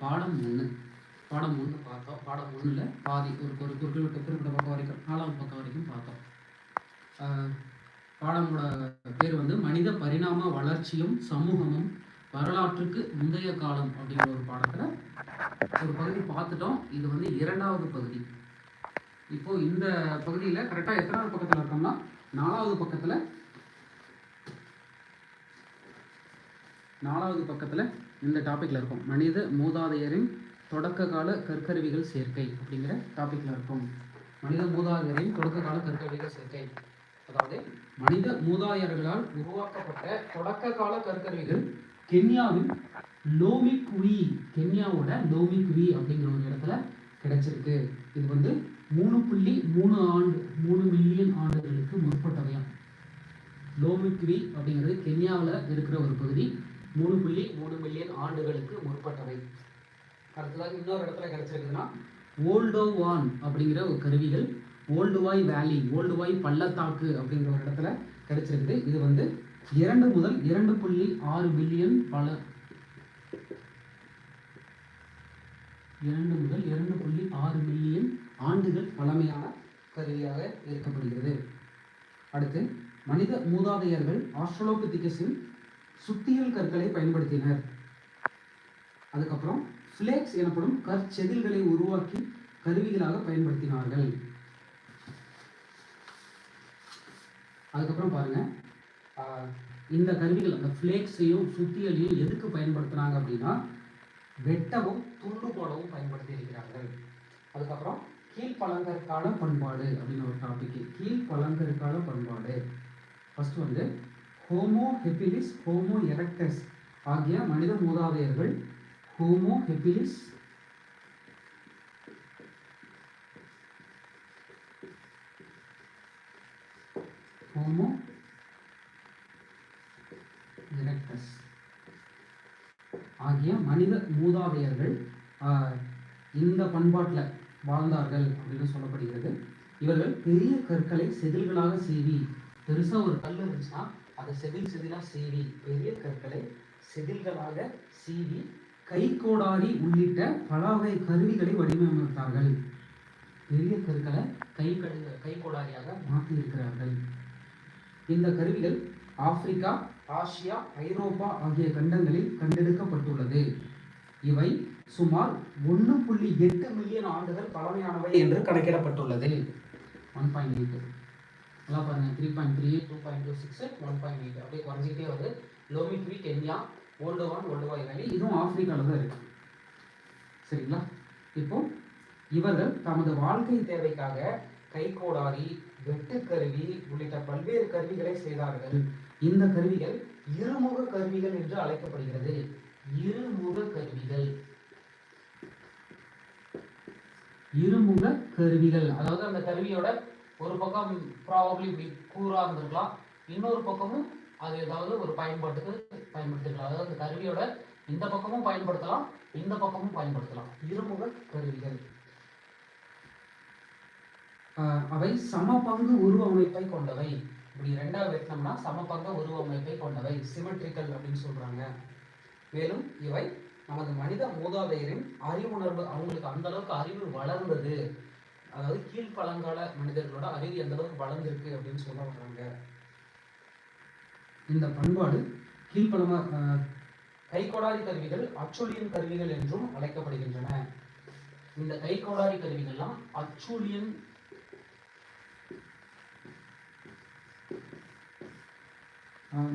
பாடம் ஒன்று பாடம் ஒன்று பார்த்தோம். பாடம் ஒன்றில் பாதி ஒரு ஒரு குறிப்பிட்ட குறிப்பிட்ட பக்கம் வரைக்கும் நாலாவது பக்கம் வரைக்கும் பார்த்தோம். ஆஹ் பாடமோட பேர் வந்து மனித பரிணாம வளர்ச்சியும் சமூகமும் வரலாற்றுக்கு முந்தைய காலம் அப்படிங்கிற ஒரு பாடத்தில் ஒரு பகுதி பார்த்துட்டோம். இது வந்து இரண்டாவது பகுதி. இப்போ இந்த பகுதியில் கரெக்டாக எத்தனாவது பக்கத்தில் இருக்கோம்னா நாலாவது பக்கத்தில் நாலாவது பக்கத்தில் இந்த டாப்பிக்கில் இருக்கும். மனித மூதாதையரின் தொடக்க கால கற்கருவிகள் சேர்க்கை அப்படிங்கிற டாப்பிக்கில் இருக்கும். மனித மூதாதையரின் தொடக்க கால கற்கருவிகள் சேர்க்கை. அதாவது மனித மூதாதையர்களால் உருவாக்கப்பட்ட தொடக்க கால கற்கருவிகள் கென்யாவின் லோமிக்வி கென்யாவோட லோமிக்வி அப்படிங்கிற ஒரு இடத்துல கிடைச்சிருக்கு. இது வந்து மூணு புள்ளி மூணு ஆண்டு மூணு மில்லியன் ஆண்டுகளுக்கு முற்பட்டவையாம். லோமிக்வி அப்படிங்கிறது கென்யாவில் இருக்கிற ஒரு பகுதி. மூணு புள்ளி மூணு மில்லியன் ஆண்டுகளுக்கு முற்பட்டவை. அடுத்ததாக இன்னொரு இடத்துல கிடைச்சிருக்குதுன்னா ஓல்டோவான் அப்படிங்கிற ஒரு கருவிகள் ஓல்டுவாய் வேலி ஓல்டுவாய் பள்ளத்தாக்கு அப்படிங்கிற ஒரு இடத்துல கிடைச்சிருக்குது. இது வந்து இரண்டு முதல் இரண்டு புள்ளி ஆறு பில்லியன் பல இரண்டு முதல் இரண்டு புள்ளி ஆறு மில்லியன் ஆண்டுகள் பழமையான கருவியாக இருக்கப்படுகிறது அடுத்து மனித மூதாதையர்கள் ஆஸ்ட்ரலோபிதிகஸின் சுத்தியல் கற்களை பயன்படுத்தினர். அதுக்கப்புறம் ஃபிளேக்ஸ் எனப்படும் கற்செதில்களை உருவாக்கி கருவிகளாக பயன்படுத்தினார்கள். அதுக்கப்புறம் பாருங்க. இந்த கருவிகள் அந்த ஃப்ளேக்ஸையும் சுத்தியலையும் எதுக்கு பயன்படுத்துனாங்க அப்படின்னா வெட்டவும் துண்டு போடவும் பயன்படுத்தி இருக்கிறார்கள். அதுக்கப்புறம் கீழ்ப்பழங்கற்கால பண்பாடு அப்படின்னு ஒரு டாபிக் கீழ்ப்பழங்கற்கால பண்பாடு. ஃபர்ஸ்ட் வந்து ஹோமோ ஹெபிலிஸ் ஹோமோ எரக்டஸ் ஆகிய மனித மூதாதையர்கள் ஹோமோ ஹெபிலிஸ். ஹோமோ எரக்டஸ் ஆகிய மனித மூதாதையர்கள் இந்த பண்பாட்டில் வாழ்ந்தார்கள் அப்படின்னு சொல்லப்படுகிறது. இவர்கள் பெரிய கற்களை செதில்களாக செய்வி பெருசா ஒரு கல் இருந்துச்சுன்னா அதை செதில் செதிலாக சீவி. பெரிய கற்களை செதில்களாக சீவி கைகோடாரி உள்ளிட்ட பல வகை கருவிகளை வடிவமைத்தார்கள். பெரிய கற்களை கை கழு கைக்கோடாரியாக மாற்றி இருக்கிறார்கள் இந்த கருவிகள் ஆப்பிரிக்கா ஆசியா ஐரோப்பா ஆகிய கண்டங்களில் கண்டெடுக்கப்பட்டுள்ளது. இவை சுமார் ஒன்று புள்ளி எட்டு மில்லியன் ஆண்டுகள் பழமையானவை என்று கணக்கிடப்பட்டுள்ளது. ஒன் பாயிண்ட் எயிட் நல்லா பாருங்கள் three point three two point two six one point eight அப்படியே குறைஞ்சிக்கிட்டே வருது. Lomekwi Kenya old one Olduvai valley இதுவும் ஆப்பிரிக்காவில் தான் இருக்குது சரிங்களா? இப்போ இவர்கள் தமது வாழ்க்கை தேவைக்காக கைகோடாரி வெட்டுக்கருவி உள்ளிட்ட பல்வேறு கருவிகளை செய்தார்கள். இந்த கருவிகள் இருமுக கருவிகள் என்று அழைக்கப்படுகிறது. இருமுக கருவிகள். இருமுக கருவிகள். அதாவது அந்த கருவியோட ஒரு பக்கம் ப்ராபப்ளி இப்படி கூறாக இருந்திருக்கலாம். இன்னொரு பக்கமும் அது ஏதாவது ஒரு பயன்பாட்டுக்கு பயன்படுத்திக்கலாம். அதாவது அந்த கருவியோட இந்த பக்கமும் பயன்படுத்தலாம் இந்த பக்கமும் பயன்படுத்தலாம். இருமுக கருவிகள். அவை சம பங்கு உருவ அமைப்பை கொண்டவை. இப்படி ரெண்டாவது வெட்டினோம்னா சம பங்கு உருவ அமைப்பை கொண்டவை. சிமெட்ரிக்கல் அப்படின்னு சொல்றாங்க. மேலும் இவை நமது மனித மூதாதையரின் அறிவுணர்வு. அவங்களுக்கு அந்த அளவுக்கு அறிவு வளர்ந்தது. அதாவது கீழ்ப்பழங்கால மனிதர்களோட அறிவு எந்த அளவுக்கு வளர்ந்துருக்கு அப்படின்னு சொல்ல வர்றாங்க இந்த பண்பாடு கீழ்ப்பழம கைகோடாரி கைக்கோடாரி கருவிகள் அச்சொலியன் கருவிகள் என்றும் அழைக்கப்படுகின்றன. இந்த கைக்கோடாரி கருவிகள்லாம் அச்சூழியன்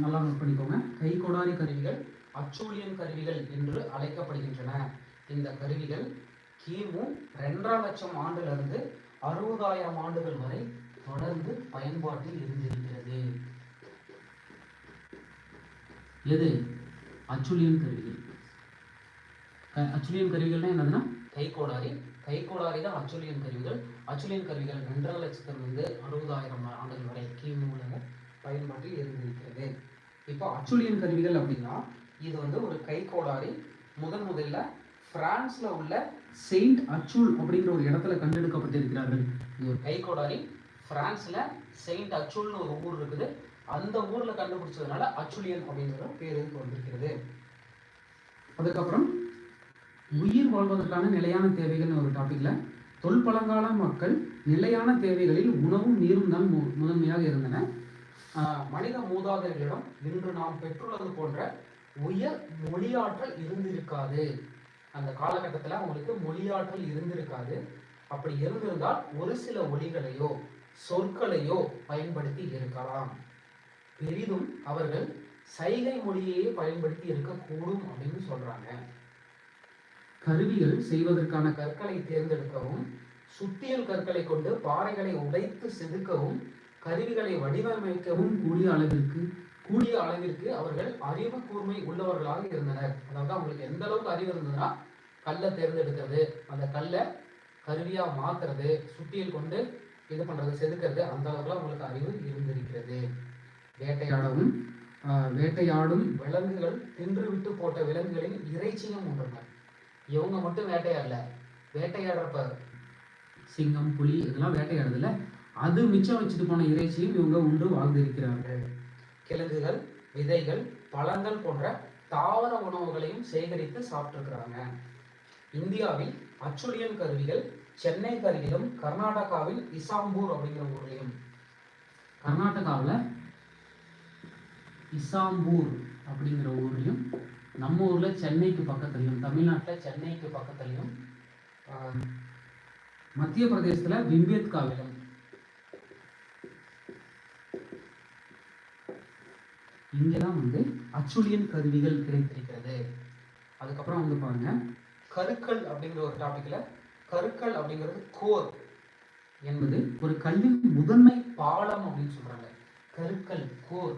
நல்லா நோட் பண்ணிக்கோங்க. கைக்கோடாரி கருவிகள் அச்சூழியன் கருவிகள் என்று அழைக்கப்படுகின்றன. இந்த கருவிகள் கிமு ரெண்டாம் லட்சம் ஆண்டிலிருந்து அறுபதாயிரம் ஆண்டுகள் வரை தொடர்ந்து பயன்பாட்டில் இருந்திருக்கிறது. எது? அச்சுலியன் கருவிகள். க- அச்சுலியன் கருவிகள்னா என்னதுன்னா? கைக்கோடாரி கைக்கோடாரி தான் அச்சுலியன் கருவிகள். அச்சுலியன் கருவிகள் ரெண்டரை லட்சத்திலிருந்து அறுபதாயிரம் ஆண்டுகள் வரை கிமுல பயன்பாட்டில் இருந்திருக்கிறது. இப்போ அச்சுலியன் கருவிகள் அப்படின்னா இது வந்து ஒரு கைக்கோடாரி முதன் முதல்ல பிரான்ஸ்ல உள்ள செயின்ட் அச்சுல் அப்படிங்கிற ஒரு இடத்துல கண்டெடுக்கப்பட்டிருக்கிறார்கள். இது ஒரு கைக்கோடாரி பிரான்ஸ்ல செயின்ட் அச்சுல்னு ஒரு ஊர் இருக்குது. அந்த ஊர்ல கண்டுபிடிச்சதுனால அச்சுலியன் அப்படிங்கிற பேர் இதுக்கு வந்திருக்கிறது? அதுக்கப்புறம் உயிர் வாழ்வதற்கான நிலையான தேவைகள்னு ஒரு டாபிக்ல தொல்பழங்கால மக்கள் நிலையான தேவைகளில் உணவும் நீரும் தான் மு- முதன்மையாக இருந்தன. மனித மூதாதையர்களிடம் இன்று நாம் பெற்றுள்ளது போன்ற உயர் மொழியாற்றல் இருந்திருக்காது. அந்த காலகட்டத்தில் அவங்களுக்கு மொழியாற்றல் இருந்திருக்காது. அப்படி இருந்திருந்தால் ஒரு சில ஒளிகளையோ சொற்களையோ பயன்படுத்தி இருக்கலாம். பெரிதும் அவர்கள் சைகை மொழியையே பயன்படுத்தி இருக்கக்கூடும் அப்படின்னு சொல்றாங்க. கருவிகள் செய்வதற்கான கற்களை தேர்ந்தெடுக்கவும் சுத்தியல் கற்களை கொண்டு பாறைகளை உடைத்து செதுக்கவும் கருவிகளை வடிவமைக்கவும் கூடிய அளவிற்கு கூடிய அளவிற்கு அவர்கள் அறிவு கூர்மை உள்ளவர்களாக இருந்தனர். அதாவது அவங்களுக்கு எந்த அளவுக்கு அறிவு இருந்ததுன்னா கல்லை தேர்ந்தெடுக்கிறது. அந்த கல்லை கருவியாக மாற்றுறது சுட்டியில் கொண்டு இது பண்ணுறது செதுக்கிறது அந்த அளவுக்குலாம் உங்களுக்கு அறிவு இருந்திருக்கிறது. வேட்டையாடவும் வேட்டையாடும் விலங்குகள் தின்று விட்டு போட்ட விலங்குகளின் இறைச்சியும் உண்டனர் இவங்க மட்டும் வேட்டையாடல. வேட்டையாடுறப்ப சிங்கம் புலி இதெல்லாம் வேட்டையாடுதுல அது மிச்சம் வச்சுட்டு போன இறைச்சியும் இவங்க உண்டு வாழ்ந்திருக்கிறார்கள். கிழங்குகள் விதைகள் பழங்கள் போன்ற தாவர உணவுகளையும் சேகரித்து சாப்பிட்டுருக்குறாங்க. இந்தியாவில் அச்சுரியன் கருவிகள் சென்னை கருவிலும் கர்நாடகாவில் இசாம்பூர் அப்படிங்கிற ஊர்லையும். கர்நாடகாவில் இசாம்பூர் அப்படிங்கிற ஊர்லையும் நம்ம ஊரில் சென்னைக்கு பக்கத்துலையும் தமிழ்நாட்டில் சென்னைக்கு பக்கத்துலையும் ஆஹ், மத்திய பிரதேசத்தில் விம்பேத்காவிலும் இங்கெல்லாம் வந்து அச்சுலியன் கருவிகள் கிடைத்திருக்கிறது. அதுக்கப்புறம் வந்து பாருங்க கருக்கள் அப்படிங்கிற ஒரு டாபிக்ல கருக்கள் அப்படிங்கிறது கோர் என்பது ஒரு கல்வின் முதன்மை பாலம் அப்படின்னு சொல்றாங்க. கருக்கள் கோர்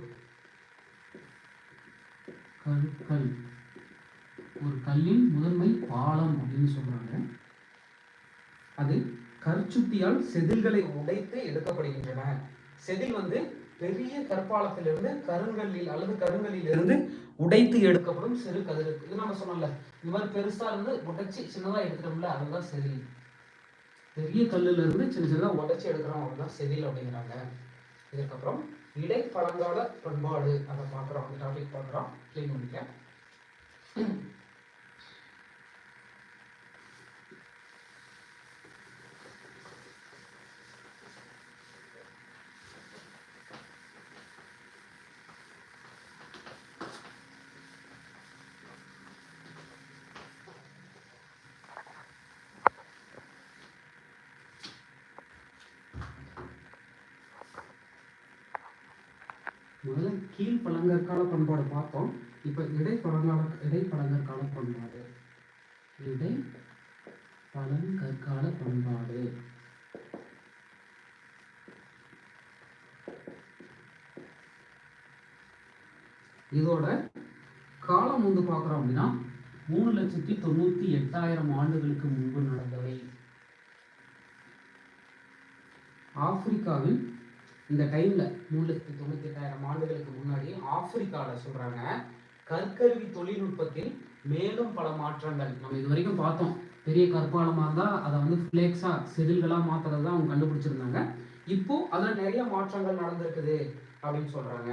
கருக்கள். ஒரு கல்லின் முதன்மை பாலம் அப்படின்னு சொல்றாங்க. அது கற்சுத்தியால் செதில்களை உடைத்து எடுக்கப்படுகின்றன. செதில் வந்து பெரிய கற்பாலத்திலிருந்து கருங்கல்லில் அல்லது கருங்கல்லில் இருந்து உடைத்து எடுக்கப்படும் சிறு கதிருக்கு இது நம்ம சொன்னோம்ல. இந்த மாதிரி பெருசா இருந்து உடைச்சு சின்னதா எடுத்துட்டோம்ல அதுதான் செதில். பெரிய கல்லுல இருந்து சின்ன சின்னதா உடைச்சு எடுக்கிறோம் அதுதான் செதில் அப்படிங்கிறாங்க. இதுக்கப்புறம் இடை பழங்கால பண்பாடு அதை பார்க்குறோம். அந்த டாபிக் பார்க்குறோம். க்ளீன் பண்ணிக்க முதல்ல கீழ் பழங்கற்கால பண்பாடு பார்த்தோம். இப்போ இடை பழங்கால இடை பழங்கற்கால பண்பாடு இடை பழங்கற்கால பண்பாடு இதோட காலம் வந்து பார்க்குறோம் அப்படின்னா மூணு லட்சத்தி தொண்ணூத்தி எட்டாயிரம் ஆண்டுகளுக்கு முன்பு நடந்தவை. ஆப்பிரிக்காவின் இந்த டைமில் மூணு லட்சத்தி தொண்ணூற்றி எட்டாயிரம் ஆண்டுகளுக்கு முன்னாடி ஆப்பிரிக்காவில் சொல்கிறாங்க கற்கருவி தொழில்நுட்பத்தில் மேலும் பல மாற்றங்கள். நம்ம இது வரைக்கும் பார்த்தோம். பெரிய கற்பாலமாக இருந்தால் அதை வந்து ஃப்ளேக்ஸாக செதில்களாக மாற்றுறது தான் அவங்க கண்டுபிடிச்சிருந்தாங்க. இப்போ அதில் நிறைய மாற்றங்கள் நடந்திருக்குது அப்படின்னு சொல்கிறாங்க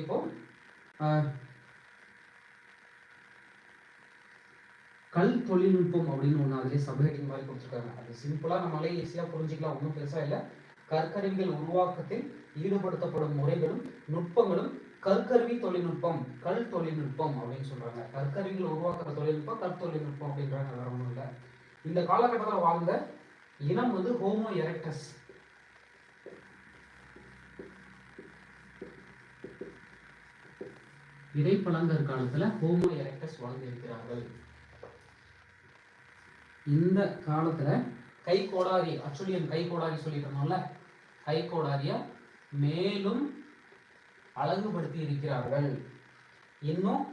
இப்போ கல் தொழில்நுட்பம் அப்படின்னு ஒன்று அதிலே சப்ஹெட்டிங் மாதிரி கொடுத்துருக்காங்க. அது சிம்பிளாக நம்மளே ஈஸியாக புரிஞ்சுக்கலாம். ஒன்றும் பெருசாக இல்லை. கற்கருவிகள் உருவாக்கத்தில் ஈடுபடுத்தப்படும் முறைகளும் நுட்பங்களும் கற்கருவி தொழில்நுட்பம் கல் தொழில்நுட்பம் அப்படின்னு சொல்றாங்க. கற்கருவிகள் உருவாக்குற தொழில்நுட்பம் கல் தொழில்நுட்பம் அப்படின்றாங்க வேற ஒன்றும் இல்லை. இந்த காலகட்டத்தில் வாழ்ந்த இனம் வந்து ஹோமோ எரக்டஸ். இடைப்பழங்கர் காலத்துல ஹோமோ எரக்டஸ் வாழ்ந்திருக்கிறார்கள் இந்த காலத்துல கை கோடாரி அச்சுலியன் கை கோடாரி சொல்லிட்டு இருந்தோம்ல கை மேலும் அழகுபடுத்தி இருக்கிறார்கள். இன்னும்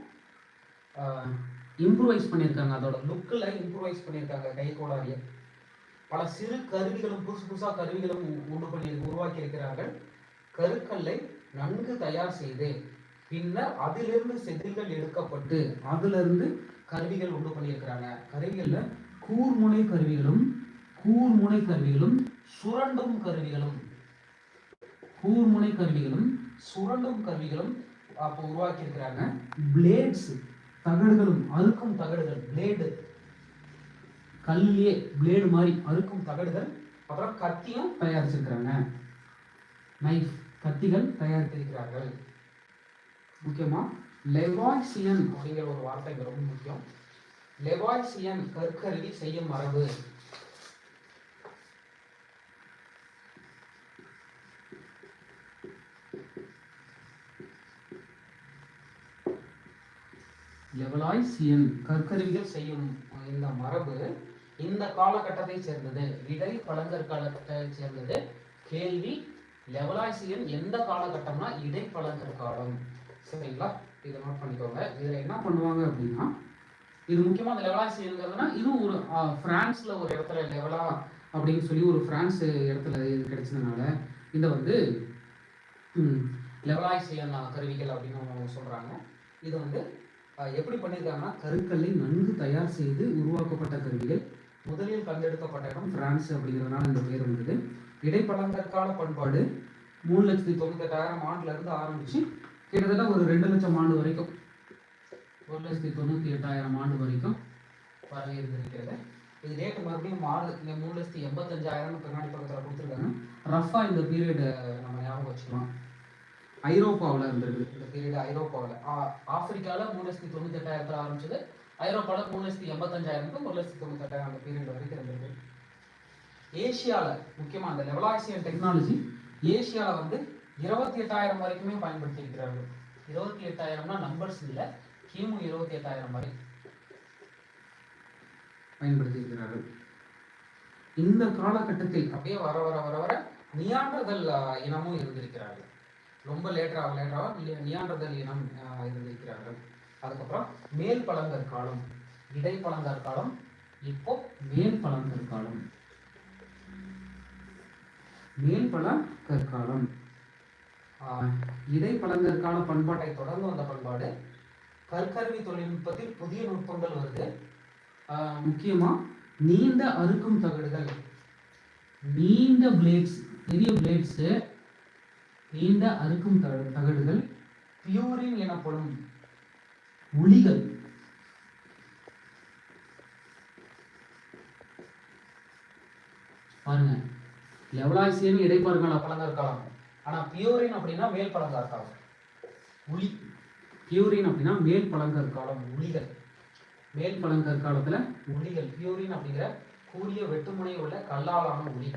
இம்ப்ரூவைஸ் பண்ணியிருக்காங்க. அதோட லுக்கில் இம்ப்ரூவைஸ் பண்ணியிருக்காங்க கை பல சிறு கருவிகளும் புதுசு புதுசாக கருவிகளும் உண்டு பண்ணி உருவாக்கி இருக்கிறார்கள். கருக்கல்லை நன்கு தயார் செய்து பின்னர் அதிலிருந்து செதில்கள் எடுக்கப்பட்டு அதிலிருந்து கருவிகள் உண்டு பண்ணியிருக்கிறாங்க. கருவிகளில் கூர்முனை கருவிகளும் கூர்முனை கருவிகளும் சுரண்டும் கருவிகளும் கூர்முனை கருவிகளும் சுரண்டும் கருவிகளும் அப்போ உருவாக்கி இருக்கிறாங்க பிளேட்ஸ் தகடுகளும் அறுக்கும் தகடுகள் பிளேடு கல்லே பிளேடு மாதிரி அறுக்கும் தகடுகள் அப்புறம் கத்தியும் தயாரிச்சிருக்கிறாங்க. நைஃப் கத்திகள் தயாரித்திருக்கிறார்கள். முக்கியமா லெவாய்சியன் அப்படிங்கிற ஒரு வார்த்தை ரொம்ப முக்கியம். லெவாய்சியன் கற்கருவி செய்யும் மரபு. லெவலாய்சியன் கற்கருவிகள் செய்யும் இந்த மரபு இந்த காலகட்டத்தை சேர்ந்தது. இடை பழங்கற்காலத்தை சேர்ந்தது. கேள்வி லெவலாய்சியன் எந்த காலகட்டம்னா இடை பழங்கற்காலம். சரிங்களா? இதை நோட் பண்ணிக்கோங்க. இதில் என்ன பண்ணுவாங்க அப்படின்னா இது முக்கியமாக இந்த லெவலாய்சியன்ங்கிறதுனா இதுவும் ஒரு ஃப்ரான்ஸில் ஒரு இடத்துல லெவலா அப்படின்னு சொல்லி ஒரு ஃப்ரான்ஸ் இடத்துல இது கிடைச்சதுனால இதை வந்து லெவலாய் லெவலாய்சியன் கருவிகள் அப்படின்னு அவங்க இது வந்து எப்படி பண்ணியிருக்காங்கன்னா கருக்கல்லை நன்கு தயார் செய்து உருவாக்கப்பட்ட கருவிகள். முதலில் கண்டெடுக்கப்பட்ட இடம் பிரான்ஸ் அப்படிங்கிறதுனால இந்த பேர் வந்தது. இடைப்பழங்கற்கால பண்பாடு. மூணு லட்சத்தி தொண்ணூத்தெட்டாயிரம் ஆண்டுல இருந்து ஆரம்பிச்சு கிட்டத்தட்ட ஒரு ரெண்டு லட்சம் ஆண்டு வரைக்கும் ஒரு லட்சத்தி தொண்ணூத்தி எட்டாயிரம் ஆண்டு வரைக்கும் பரவி இருந்திருக்கிறது இது ரேட்டு மறுபடியும் மாறுது. இந்த மூணு லட்சத்தி எண்பத்தஞ்சாயிரம் பின்னாடி பக்கத்தில் கொடுத்துருக்காங்க. ரஃபா இந்த பீரியட் நம்ம ஞாபகம் வச்சுக்கலாம். ஐரோப்பாவில் இருந்திருக்கு இந்த பீரியடு ஐரோப்பாவில். ஆப்பிரிக்காவில் மூணு லட்சத்தி தொண்ணூத்தி எட்டாயிரத்துல ஆரம்பிச்சது. ஐரோப்பாவில் மூணு லட்சத்தி எண்பத்தஞ்சாயிரம் ஒரு லட்சத்தி தொண்ணூத்தெட்டாயிரம் அந்த பீரியட் வரைக்கும் இருந்திருக்கு. ஏஷியாவில் முக்கியமாக அந்த லெவலாசியன் டெக்னாலஜி ஏஷியாவில் வந்து இருபத்தி எட்டாயிரம் வரைக்குமே பயன்படுத்தி இருக்கிறார்கள். இருபத்தி எட்டாயிரம்னா நம்பர்ஸ் இல்லை கிமு இருபத்தி எட்டாயிரம் வரை பயன்படுத்தி இருக்கிறார்கள். இந்த காலகட்டத்தில் அப்படியே வர வர வர வர நியாண்டர்கள் இனமும் இருந்திருக்கிறார்கள். ரொம்ப லேட்டராக லேட்டராக நியாண்டர்கள் இனம் இருந்திருக்கிறார்கள் அதுக்கப்புறம் மேல் பழங்கற்காலம் இடை பழங்கற் காலம் இப்போ மேல் பழங்கற் காலம் மேல் பழங்கற்காலம் ஆஹ், இடை பழங்கற்கான பண்பாட்டை தொடர்ந்து வந்த பண்பாடு. கற்கருவி தொழில்நுட்பத்தில் புதிய நுட்பங்கள் வருது. ஆஹ், முக்கியமா நீண்ட அறுக்கும் தகடுகள். நீண்ட பிளேட்ஸ் பெரிய பிளேட்ஸு நீண்ட அறுக்கும் தக- தகடுகள் பியூரின் எனப்படும் உளிகள். பாருங்க லெவலாசியன் இடைப்பழங்கால பழங்கற்காலம் ஆனா பியூரின் அப்படின்னா மேல் பழங்கற்காலம் உளி பியூரின் அப்படின்னா மேல் பழங்கற்காலம் உளிகள். மேல் பழங்கற்காலத்துல உளிகள். பியூரின் அப்படிங்கிற கூரிய வெட்டுமுனை உள்ள கல்லாலான உளி.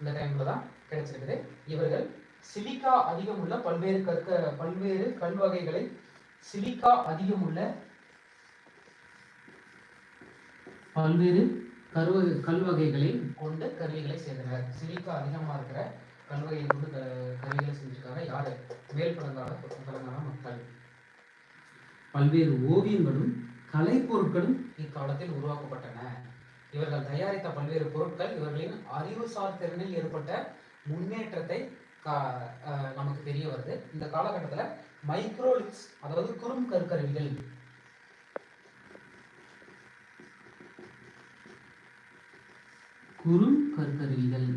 இந்த டைம்ல தான் கிடைச்சிருக்குது. இவர்கள் சிலிக்கா அதிகமுள்ள பல்வேறு கற்க பல்வேறு கல் வகைகளை சிலிக்கா அதிகமுள்ள பல்வேறு கருவ கல் வகைகளை கொண்டு கருவிகளை செய்தனர் சிலிக்கா அதிகமாக இருக்கிற கல் கொண்டு க- கருவிகளை செஞ்சிருக்காங்க யாரு? மேல் பழங்கால பழங்கால மக்கள். பல்வேறு ஓவியங்களும் கலைப்பொருட்களும் இக்காலத்தில் உருவாக்கப்பட்டன. இவர்கள் தயாரித்த பல்வேறு பொருட்கள் இவர்களின் அறிவுசார் திறனில் ஏற்பட்ட முன்னேற்றத்தை நமக்கு தெரிய வருது. இந்த காலகட்டத்தில் மைக்ரோலிப்ஸ் அதாவது குறும் கருக்கருவிகள். குறும் கருக்கருவிகள்.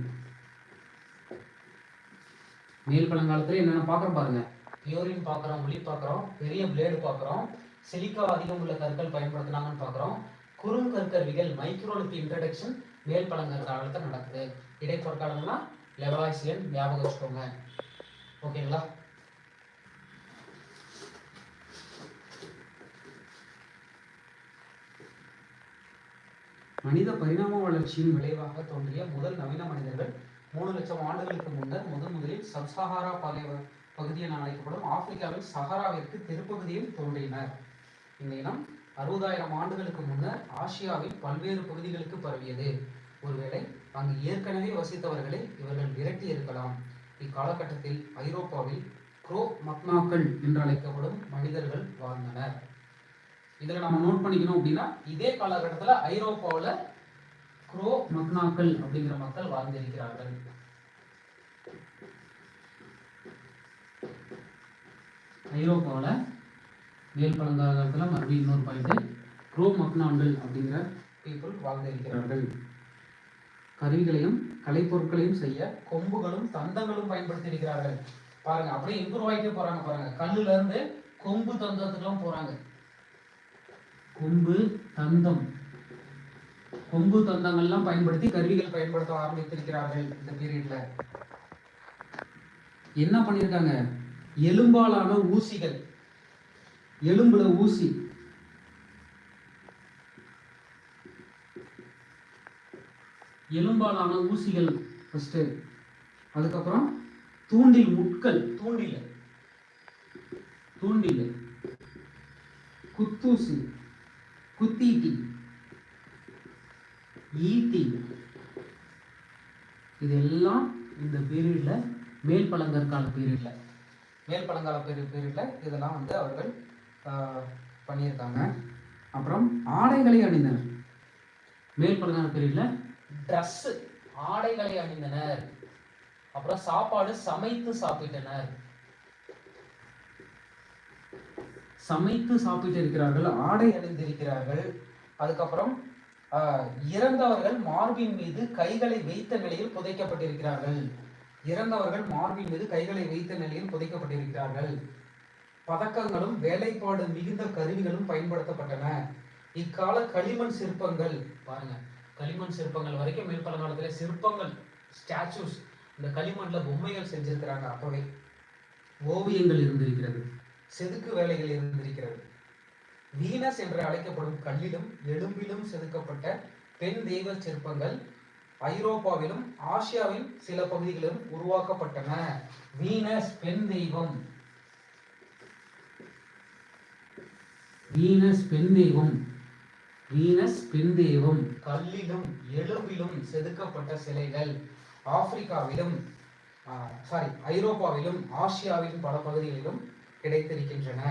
மேல் பழங்காலத்துல என்னென்ன பார்க்குறோம் பாருங்க. பியூரின் பார்க்குறோம் ஒளி பார்க்குறோம் பெரிய பிளேடு பார்க்குறோம் சிலிக்கா அதிகம் உள்ள கற்கள் பயன்படுத்தினாங்கன்னு பார்க்குறோம். குறும் கற்கருவிகள் மைக்ரோலித் இன்ட்ரடக்ஷன் மேல் பழங்கற்காலத்தில் நடக்குது. இடைப்பொற்காலம்னா லெவலாய்சியன் ஞாபகம் வச்சுக்கோங்க. ஓகேங்களா மனித பரிணாம வளர்ச்சியின் விளைவாக தோன்றிய முதல் நவீன மனிதர்கள் மூணு லட்சம் ஆண்டுகளுக்கு முன்னர் முதன் முதலில் சப்சஹாரா பாலைவ பகுதி என அழைக்கப்படும் ஆப்பிரிக்காவில் சஹராவிற்கு தெருப்பகுதியில் தோன்றினர். இந்த இனம் அறுபதாயிரம் ஆண்டுகளுக்கு முன்னர் ஆசியாவின் பல்வேறு பகுதிகளுக்கு பரவியது. ஒருவேளை அங்கு ஏற்கனவே வசித்தவர்களை இவர்கள் விரட்டி இருக்கலாம். இக்காலகட்டத்தில் ஐரோப்பாவில் குரோ மக்னாக்கள் என்று அழைக்கப்படும் மனிதர்கள் வாழ்ந்தனர். இதில் நம்ம நோட் பண்ணிக்கணும் அப்படின்னா இதே காலகட்டத்தில் ஐரோப்பாவில் குரோ மக்னாக்கள் அப்படிங்கிற மக்கள் வாழ்ந்திருக்கிறார்கள். ஐரோப்பாவில் மேல் பழங்காலத்தில் மறுபடியும் இன்னொரு பாயிண்ட் குரோ மக்னான்கள் அப்படிங்கிற பீப்புள் வாழ்ந்திருக்கிறார்கள். கருவிகளையும் கலைப்பொருட்களையும் செய்ய கொம்புகளும் தந்தங்களும் பயன்படுத்தி இருக்கிறார்கள் பாருங்க அப்படியே இம்ப்ரூவ் ஆகிட்டே போறாங்க பாருங்க. கல்லுல இருந்து கொம்பு தந்தத்துக்குலாம் போறாங்க. கொம்பு தந்தம். கொம்பு தந்தங்கள்லாம் பயன்படுத்தி கருவிகள் பயன்படுத்த ஆரம்பித்திருக்கிறார்கள் இந்த பீரியட்ல என்ன பண்ணியிருக்காங்க? எலும்பாலான ஊசிகள். எலும்புல ஊசி. எலும்பாலான ஊசிகள் ஃபர்ஸ்ட் அதுக்கப்புறம் தூண்டில் முட்கள். தூண்டில். தூண்டில். குத்தூசி. குத்தீட்டி. ஈட்டி. இதெல்லாம் இந்த பீரியட்ல மேல் பழங்கற்கால பீரியட்ல. மேல் பழங்கால பீரியட் பீரியட்ல இதெல்லாம் வந்து அவர்கள் பண்ணியிருக்காங்க. அப்புறம் ஆடைகளை அணிந்தனர். மேல் பழங்கால பீரியட்ல ட்ரெஸ் ஆடைகளை அணிந்தனர். அப்புறம் சாப்பாடு சமைத்து சாப்பிட்டனர். சமைத்து சாப்பிட்டு இருக்கிறார்கள் ஆடை அணிந்திருக்கிறார்கள். அதுக்கப்புறம் இறந்தவர்கள் மார்பின் மீது கைகளை வைத்த நிலையில் புதைக்கப்பட்டிருக்கிறார்கள். இறந்தவர்கள் மார்பின் மீது கைகளை வைத்த நிலையில் புதைக்கப்பட்டிருக்கிறார்கள். பதக்கங்களும் வேலைப்பாடு மிகுந்த கருவிகளும் பயன்படுத்தப்பட்டன. இக்கால களிமண் சிற்பங்கள் பாருங்க களிமண் சிற்பங்கள் வரைக்கும் மேம்பழங்காலத்தில் சிற்பங்கள் ஸ்டாச்சூஸ் இந்த களிமண்ல பொம்மைகள் செஞ்சிருக்கிறாங்க. அப்பவே ஓவியங்கள் இருந்திருக்கிறது செதுக்கு வேலைகள் இருந்திருக்கிறது. வீனஸ் என்று அழைக்கப்படும் கல்லிலும் எலும்பிலும் செதுக்கப்பட்ட பெண் தெய்வ சிற்பங்கள் ஐரோப்பாவிலும் ஆசியாவின் சில பகுதிகளிலும் உருவாக்கப்பட்டன. வீனஸ் பெண் தெய்வம். வீனஸ் பெண் தெய்வம். வீனஸ் பெண் தெய்வம். கல்லிலும் எலும்பிலும் செதுக்கப்பட்ட சிலைகள். ஆப்பிரிக்காவிலும் சாரி ஐரோப்பாவிலும் ஆசியாவிலும் பல பகுதிகளிலும் கிடைத்திருக்கின்றன.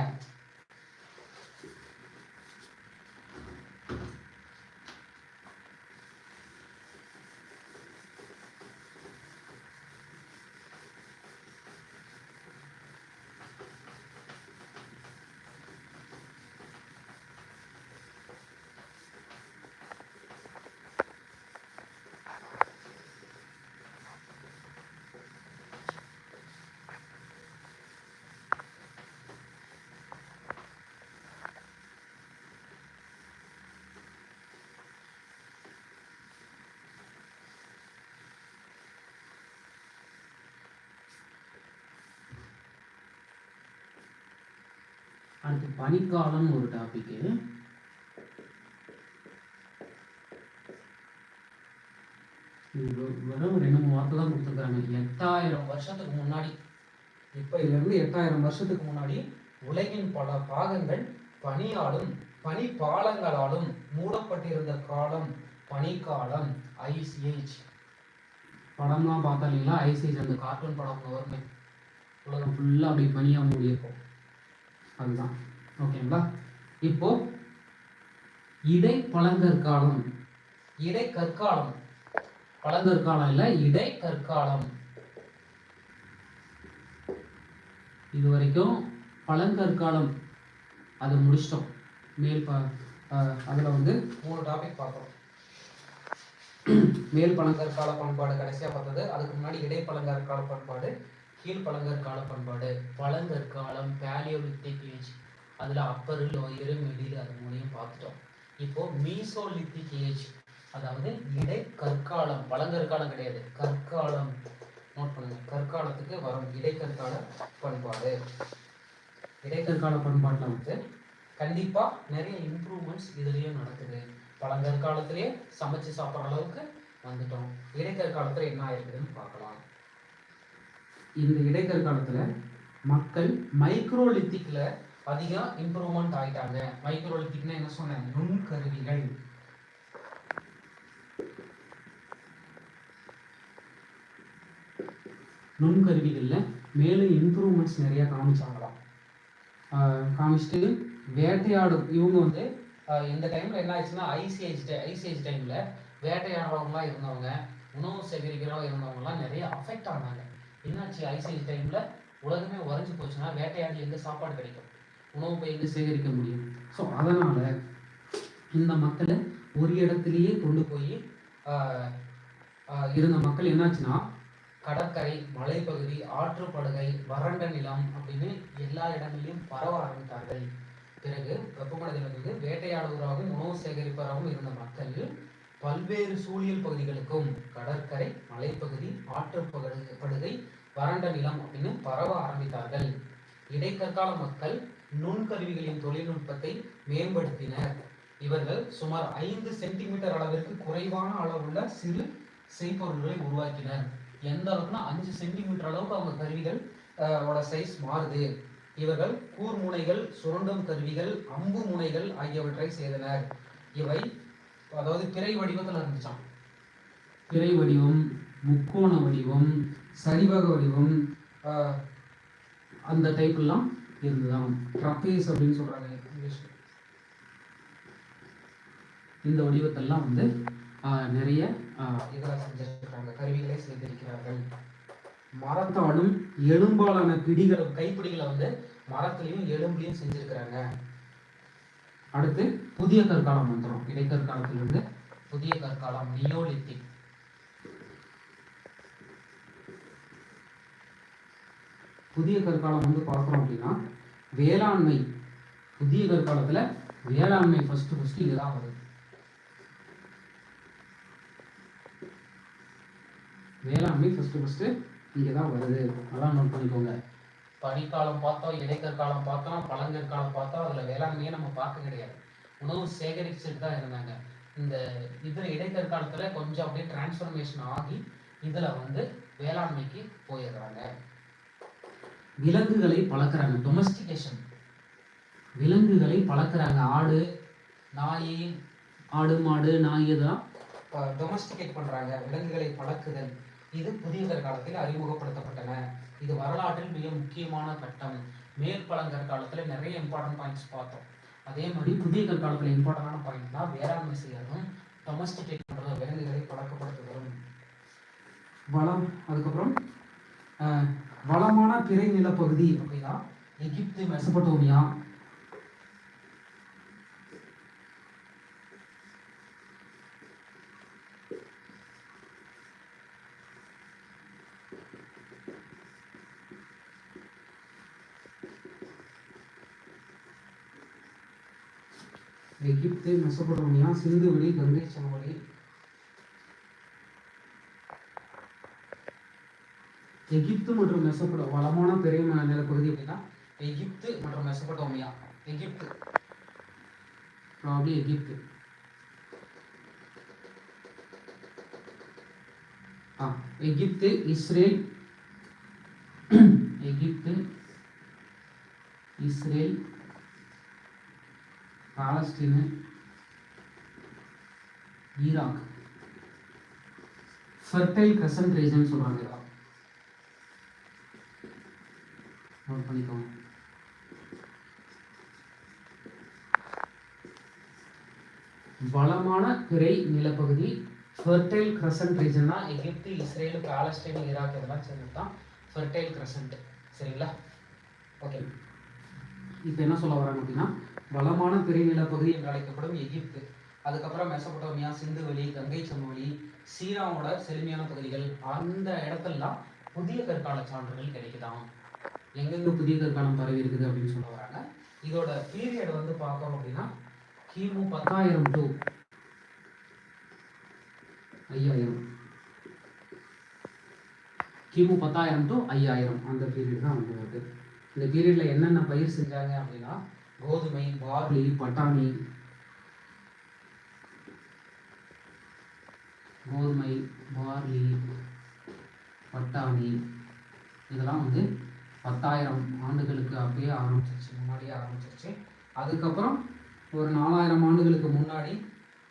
அடுத்து பனிக்காலம்னு ஒரு டாபிக் வெறும் ரெண்டு மூணு வார்த்தை தான் கொடுத்துருக்காங்க எட்டாயிரம் வருஷத்துக்கு முன்னாடி இப்போ எட்டாயிரம் வருஷத்துக்கு முன்னாடி உலகின் பல பாகங்கள் பனியாலும் பனி பாலங்களாலும் மூடப்பட்டிருந்த காலம் பனிக்காலம் ஐசிஏஜ் படம்லாம் பார்த்தா இல்லைங்களா? ஐசிஏஜ் அந்த கார்ட்டூன் படம் வருமே உலகம் ஃபுல்லாக அப்படி பனியாக மூடி இருக்கும் அதுதான். ஓகேங்களா இப்போ இடை பழங்கற்காலம். இடை கற்காலம். பழங்கற்காலம் இல்லை இடை கற்காலம். இது வரைக்கும் பழங்கற்காலம். அதை முடிச்சிட்டோம். மேல் ப அஹ் வந்து மூணு டாபிக் பார்த்தோம் மேல் பழங்கற்கால பண்பாடு கடைசியா பார்த்தது. அதுக்கு முன்னாடி இடை பழங்கற்கால பண்பாடு கீழ் பழங்கற்கால பண்பாடு பழங்கற்காலம் பேலியோலித்திக் ஏஜ் அதில் அப்பர் லோயர் மிடில் அது மூலியம் பார்த்துட்டோம். இப்போ மீசோலித்திக் ஏஜ் அதாவது இடை கற்காலம் பழங்கற்காலம் கிடையாது கற்காலம் நோட் பண்ணுங்க. கற்காலத்துக்கு வரும் இடைக்கற்கால பண்பாடு. இடைக்கற்கால பண்பாட்டில் வந்து கண்டிப்பாக நிறைய இம்ப்ரூவ்மெண்ட்ஸ் இதுலேயும் நடக்குது. பழங்கற்காலத்திலேயே சமைச்சு சாப்பிட்ற அளவுக்கு வந்துட்டோம். இடைக்கற்காலத்தில் என்ன ஆயிருக்குதுன்னு பார்க்கலாம். இந்த இடைக்கற்காலத்துல மக்கள் மைக்ரோலித்திக்கில் அதிகம் இம்ப்ரூவ்மெண்ட் ஆகிட்டாங்க மைக்ரோலித்திக்னா என்ன சொன்னேன் நுண்கருவிகள். நுண்கருவிகளில் மேலும் இம்ப்ரூவ்மெண்ட்ஸ் நிறைய காமிச்சாங்களாம். காமிச்சிட்டு வேட்டையாடும். இவங்க வந்து இந்த டைமில் என்ன ஆயிடுச்சுன்னா ஐசிஏஜ் ஐசிஏஜ் டைமில் வேட்டையாடுறவங்களாம் இருந்தவங்க உணவு சேகரிக்கிறவங்க இருந்தவங்கலாம் நிறைய அஃபெக்ட் ஆனாங்க. என்னாச்சு? ஐசிஏஜ் டைமில் உலகமே உறைஞ்சு போச்சுன்னா வேட்டையாடி எங்கே சாப்பாடு கிடைக்கும். உணவு பயிர்ந்து சேகரிக்க முடியும். ஸோ அதனால் இந்த மக்களை ஒரு இடத்துலையே கொண்டு போய் இருந்த மக்கள் என்னாச்சுன்னா கடற்கரை மலைப்பகுதி ஆற்றுப்படுகை வறண்ட நிலம் அப்படின்னு எல்லா இடங்களிலும் பரவ ஆரம்பித்தார்கள். பிறகு வெப்பமடைதலிருந்து வேட்டையாடுவராகவும் உணவு சேகரிப்பவராகவும் இருந்த மக்கள் பல்வேறு சூழியல் பகுதிகளுக்கும் கடற்கரை மலைப்பகுதி ஆற்று படுகை வறண்ட நிலம் அப்படின்னு பரவ ஆரம்பித்தார்கள். இடைக்கற்கால மக்கள் நுண்கருவிகளின் தொழில்நுட்பத்தை மேம்படுத்தினர். இவர்கள் சுமார் ஐந்து சென்டிமீட்டர் அளவிற்கு குறைவான அளவுள்ள சிறு செய்பொருள்களை உருவாக்கினர். எந்த அளவுக்குன்னா அஞ்சு சென்டிமீட்டர் அளவுக்கு அவங்க கருவிகள் ஓட சைஸ் மாறுது. இவர்கள் கூர்முனைகள் சுரண்டும் கருவிகள் அம்பு முனைகள் ஆகியவற்றை செய்தனர். இவை அதாவது பிறை வடிவத்தில் இருந்துச்சாம். பிறை வடிவம் முக்கோண வடிவம் சரிவக வடிவம் அந்த டைப்லாம் இருந்துதான் ட்ரப்பேஸ் அப்படின்னு சொல்றாங்க இங்கிலீஷ்ல. இந்த வடிவத்தெல்லாம் வந்து ஆஹ், நிறைய இதெல்லாம் செஞ்சிருக்கிறாங்க. கருவிகளை செய்திருக்கிறார்கள் மரத்தாலும் எலும்பாலான பிடிகளும் கைப்பிடிகளை வந்து மரத்துலையும் எலும்புலையும் செஞ்சிருக்கிறாங்க. அடுத்து புதிய கற்காலம் வந்துடும் இடைக்கற்காலத்திலிருந்து புதிய கற்காலம் நியோலித்திக் புதிய கற்காலம் வந்து பார்க்குறோம் அப்படின்னா வேளாண்மை. புதிய கற்காலத்துல வேளாண்மை ஃபர்ஸ்ட் ஃபர்ஸ்ட் இதுதான் வருது வேளாண்மை ஃபர்ஸ்ட் ஃபஸ்ட்டு இங்கே தான் வருது. நல்லா நோட் பண்ணிக்கோங்க. பனிக்காலம் பார்த்தோம் இடைக்கற்காலம் பார்த்தோம் பழங்கற்காலம் பார்த்தோம் அதில் வேளாண்மையை நம்ம பார்க்க கிடையாது. உணவு சேகரிச்சுட்டு தான் இருந்தாங்க. இந்த இதில் இடைக்கற்காலத்தில் கொஞ்சம் அப்படியே டிரான்ஸ்ஃபர்மேஷன் ஆகி இதில் வந்து வேளாண்மைக்கு போயிடுறாங்க. விலங்குகளை பழக்கிறாங்க. டொமஸ்டிகேஷன் விலங்குகளை பழக்கிறாங்க. ஆடு நாய் ஆடு மாடு நாய் இதெல்லாம் டொமஸ்டிகேட் பண்ணுறாங்க விலங்குகளை பழக்குதல். இது புதிய கற்காலத்தில் அறிமுகப்படுத்தப்பட்டன. இது வரலாற்றில் மிக முக்கியமான கட்டம். மேற்பழங்கற்காலத்துல நிறைய இம்பார்ட்டன்ட் பாயிண்ட்ஸ் பார்த்தோம். அதே மாதிரி புதிய கற்காலத்தில் இம்பார்ட்டண்டான பாயிண்ட்னா வேளாண்மை செய்யறதும் டொமஸ்டிகேட் பண்றதும் விலங்குகளை பழக்கப்படுத்துவதும் வளம் அதுக்கப்புறம் வளமான பிறை நிலப்பகுதி அப்படின்னா எகிப்து மெசபடோமியா எகிப்து மெசபடோமியா சிந்துவெளி கங்கை சமவெளி. எகிப்து மற்றும் மெசபடோ வளமான பெரிய ம- நிலப்பகுதி அப்படின்னா எகிப்து மற்றும் மெசபடோமியா எகிப்து. Probably Egypt. ஆ Egypt Israel. Egypt Israel. Palestine. Iraq. Fertile crescent region சொல்கிறாங்க ஈராக் நோட் பண்ணிக்கோங்க. வளமான பிறை நிலப்பகுதி ஃபர்டைல் கிரசன்ட் ரீஜன்னா எகிப்து இஸ்ரேல் பாலஸ்டைன் ஈராக் இதெல்லாம் சேர்ந்து தான் ஃபர்டைல் கிரசன்ட் சரிங்களா? ஓகே இப்போ என்ன சொல்ல வராங்க அப்படின்னா வளமான பிறை நிலப்பகுதி என்று அழைக்கப்படும் எகிப்து. அதுக்கப்புறம் மெசபட்டோமியா சிந்துவெளி கங்கை சமவெளி சீராவோட செழுமையான பகுதிகள் அந்த இடத்துலலாம் புதிய கற்கால சான்றுகள் கிடைக்குதாம். எங்கெங்க புதிய கற்காலம் பரவி இருக்குது அப்படின்னு சொல்ல வராங்க. இதோட பீரியட் வந்து பார்த்தோம் அப்படின்னா கிமு பத்தாயிரம் டு ஐயாயிரம். கிமு பத்தாயிரம் டு ஐயாயிரம் அந்த பீரியட் தான் வந்து வருது இந்த பீரியடில் என்னென்ன பயிர் செஞ்சாங்க அப்படின்னா கோதுமை பார்லி பட்டாணி கோதுமை பார்லி பட்டாணி இதெல்லாம் வந்து பத்தாயிரம் ஆண்டுகளுக்கு அப்பயே ஆரம்பிச்சிருச்சு முன்னாடியே ஆரம்பிச்சிருச்சு. அதுக்கப்புறம் ஒரு நாலாயிரம் ஆண்டுகளுக்கு முன்னாடி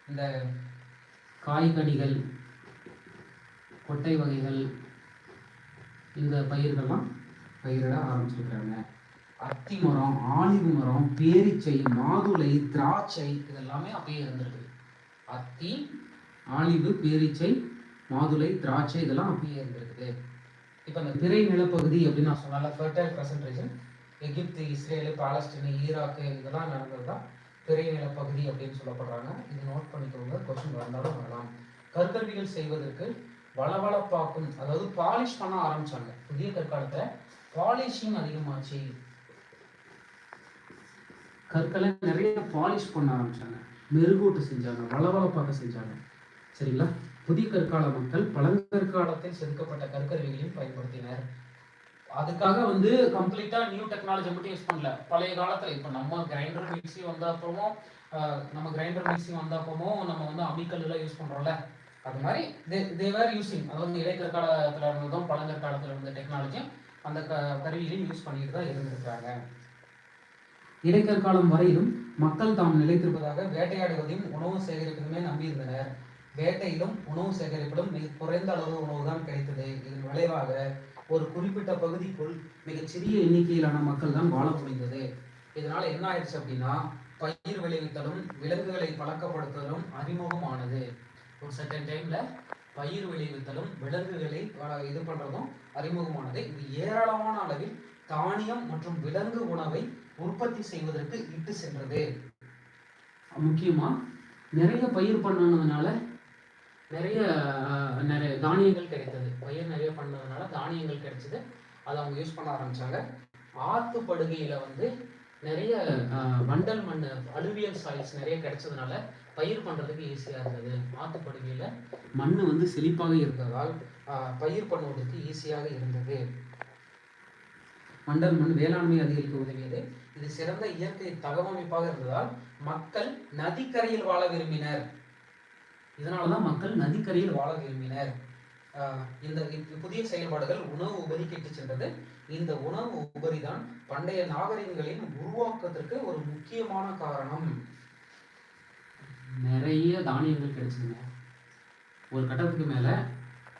இந்த காய்கனிகள் கொட்டை வகைகள் இந்த பயிர்கள்லாம் பயிரிட ஆரம்பிச்சிருக்கிறாங்க. அத்தி மரம் ஆலிவு மரம் பேரிச்சை மாதுளை திராட்சை இதெல்லாமே அப்பயே இருந்திருக்கு. அத்தி ஆலிவு பேரிச்சை மாதுளை திராட்சை இதெல்லாம் அப்படியே இருந்திருக்குது. இப்போ அந்த பிறை நிலப்பகுதி அப்படின்னு நான் சொன்னால fertile presentation Egypt Israel Palestine Iraq இதெல்லாம் நடந்தது தான் பிறை நிலப்பகுதி அப்படின்னு சொல்லப்படுறாங்க. இது நோட் பண்ணிக்கோங்க கொஸ்டின் வந்தாலும் வரலாம். கற்கருவிகள் செய்வதற்கு வளவளப்பாக்கும் அதாவது பாலிஷ் பண்ண ஆரம்பிச்சாங்க. புதிய கற்காலத்துல பாலிஷிங் அதிகமாச்சு. கற்களை நிறைய பாலிஷ் பண்ண ஆரம்பிச்சாங்க. மெருகூட்டு செஞ்சாங்க வளவளப்பாக செஞ்சாங்க. சரிங்களா? புதிய கற்கால மக்கள் பழங்கற்காலத்தில் செதுக்கப்பட்ட கற்கருவிகளையும் பயன்படுத்தினர். அதுக்காக வந்து கம்ப்ளீட்டா நியூ டெக்னாலஜி மட்டும் யூஸ் பண்ணல. பழைய காலத்துல இப்போ நம்ம கிரைண்டர் மிக்சி வந்த அப்புறமும் ஆஹ், நம்ம கிரைண்டர் மிக்சி வந்த அப்புறமும் நம்ம வந்து அம்மிக்கல்லுலாம் யூஸ் பண்றோம்ல. அது மாதிரி தே தேவர் யூஸிங் அதாவது இடைக்கற்காலத்துல இருந்ததும் பழங்கற்காலத்தில் இருந்த டெக்னாலஜியும் அந்த க கருவிகளையும் யூஸ் பண்ணிட்டு தான் இருந்திருக்கிறாங்க. இடைக்கற்காலம் வரையிலும் மக்கள் தாம் நிலைத்திருப்பதாக வேட்டையாடுவதையும் உணவு சேகரிப்பதுமே நம்பியிருந்தனர். வேட்டையிலும் உணவு சேகரிப்பிலும் மிக குறைந்த அளவு உணவு தான் கிடைத்தது. இதன் விளைவாக ஒரு குறிப்பிட்ட பகுதிக்குள் மிகச் சிறிய எண்ணிக்கையிலான மக்கள் தான் வாழ முடிந்தது இதனால் என்ன ஆயிடுச்சு அப்படின்னா பயிர் விளைவித்தலும் விலங்குகளை பழக்கப்படுத்துதலும் அறிமுகமானது. ஒரு சர்டன் டைம்ல பயிர் விளைவித்தலும் விலங்குகளை வள- இது பண்றதும் அறிமுகமானது. இது ஏராளமான அளவில் தானியம் மற்றும் விலங்கு உணவை உற்பத்தி செய்வதற்கு இட்டு சென்றது. முக்கியமா நிறைய பயிர் பண்ணதுனால நிறைய நிறைய தானியங்கள் கிடைத்தது. பயிர் நிறைய பண்ணதுனால தானியங்கள் கிடைச்சது. அதை அவங்க யூஸ் பண்ண ஆரம்பிச்சாங்க. ஆத்து படுகையில வந்து நிறைய வண்டல் மண் அலுவியல் சாயில்ஸ் நிறைய கிடைச்சதுனால பயிர் பண்றதுக்கு ஈஸியா இருந்தது. ஆத்து படுகையில மண் வந்து செழிப்பாக இருந்ததால் பயிர் பண்ணுவதற்கு ஈஸியாக இருந்தது. மண்டல் மண் வேளாண்மை அதிகரிக்க உதவியது. இது சிறந்த இயற்கை தகவமைப்பாக இருந்ததால் மக்கள் நதிக்கரையில் வாழ விரும்பினர். இதனாலதான் மக்கள் நதிக்கரையில் வாழ விரும்பினர். ஆஹ் இந்த புதிய செயல்பாடுகள் உணவு உபரிக்கு கேட்டு சென்றது. இந்த உணவு உபரிதான் பண்டைய நாகரிகங்களின் உருவாக்கத்திற்கு ஒரு முக்கியமான காரணம். நிறைய தானியங்கள் கிடைச்சதுங்க. ஒரு கட்டத்துக்கு மேல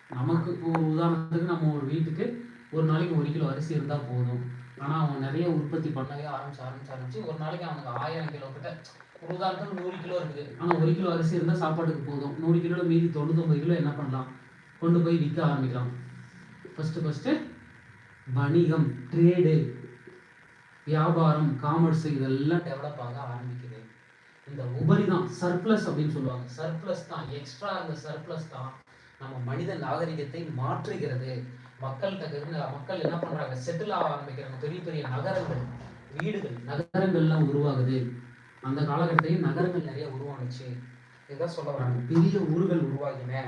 நமக்கு ஒரு உதாரணத்துக்கு நம்ம ஒரு வீட்டுக்கு ஒரு நாளைக்கு ஒரு கிலோ அரிசி இருந்தா போதும். ஆனா அவன் நிறைய உற்பத்தி பண்ணவே ஆரம்பிச்சு ஆரம்பிச்சு ஆரம்பிச்சு ஒரு நாளைக்கு அவனுக்கு ஆயிரம் கிலோ கிட்ட ஒரு உதாரணத்துக்கு நூறு கிலோ இருக்குது. ஆனால் ஒரு கிலோ அரிசி இருந்தால் சாப்பாட்டுக்கு போதும். நூறு கிலோவில் மீதி தொண்ணூத்தொம்பது கிலோ என்ன பண்ணலாம்? கொண்டு போய் விற்க ஆரம்பிக்கலாம். ஃபஸ்ட்டு ஃபஸ்ட்டு வணிகம் ட்ரேடு வியாபாரம் காமர்ஸ் இதெல்லாம் டெவலப் ஆக ஆரம்பிக்குது. இந்த உபரி தான் சர்ப்ளஸ் அப்படின்னு சொல்லுவாங்க. சர்ப்ளஸ் தான் எக்ஸ்ட்ரா அந்த சர்ப்ளஸ் தான் நம்ம மனித நாகரிகத்தை மாற்றுகிறது. மக்கள்கிட்ட இருந்து மக்கள் என்ன பண்ணுறாங்க செட்டில் ஆக ஆரம்பிக்கிறாங்க. பெரிய பெரிய நகரங்கள் வீடுகள் நகரங்கள்லாம் உருவாகுது. அந்த காலகட்டத்திலையும் நகரங்கள் நிறைய உருவானுச்சு. இதுதான் சொல்ல வராங்க பெரிய ஊர்கள் உருவாகின.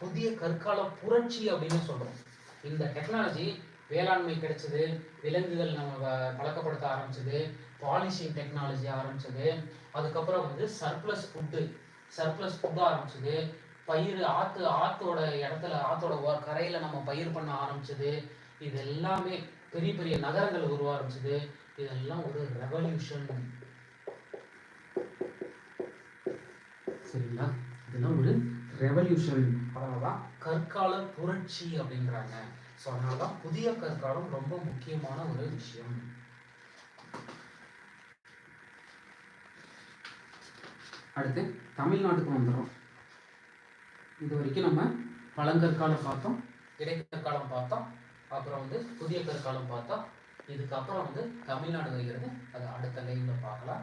புதிய கற்கால புரட்சி அப்படின்னு சொல்றோம். இந்த டெக்னாலஜி வேளாண்மை கிடைச்சது. விலங்குகள் நம்ம பழக்கப்படுத்த ஆரம்பிச்சது. பாலிஷிங் டெக்னாலஜி ஆரம்பிச்சது. அதுக்கப்புறம் வந்து சர்ப்ளஸ் ஃபுட்டு சர்ப்ளஸ் ஃபுட்டு ஆரம்பிச்சது. பயிர் ஆத்து ஆத்தோட இடத்துல ஆத்தோட ஓ- நம்ம பயிர் பண்ண ஆரம்பிச்சது. இது எல்லாமே பெரிய பெரிய நகரங்கள் உருவ ஆரம்பிச்சது இதெல்லாம் ஒரு ரெவல்யூஷன் சரிங்களா? இதெல்லாம் ஒரு ரெவல்யூஷன் அதனாலதான் கற்கால புரட்சி அப்படின்றாங்க ஸோ அதனாலதான் புதிய கற்காலம் ரொம்ப முக்கியமான ஒரு விஷயம். அடுத்து தமிழ்நாட்டுக்கு வந்துடும் இது வரைக்கும் நம்ம பழங்கற்காலம் பார்த்தோம் இடைக்கற்காலம் பார்த்தோம் அப்புறம் வந்து புதிய கற்காலம் பார்த்தோம். இதுக்கப்புறம் வந்து தமிழ்நாடு வருகிறது. அது அடுத்த லைவ்ல பார்க்கலாம்.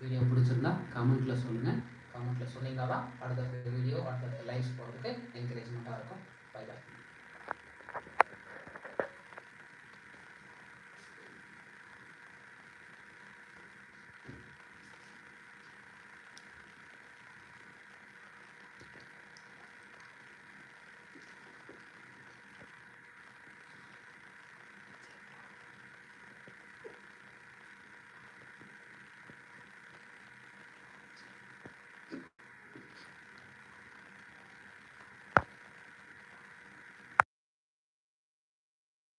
வீடியோ பிடிச்சிருந்தா கமெண்ட்டில் சொல்லுங்கள் கமெண்ட்டில் சொன்னீங்கன்னா தான் அடுத்த வீடியோ அடுத்த லைவ்ஸ் போகிறதுக்கு என்கரேஜ்மெண்ட்டாக இருக்கும். By by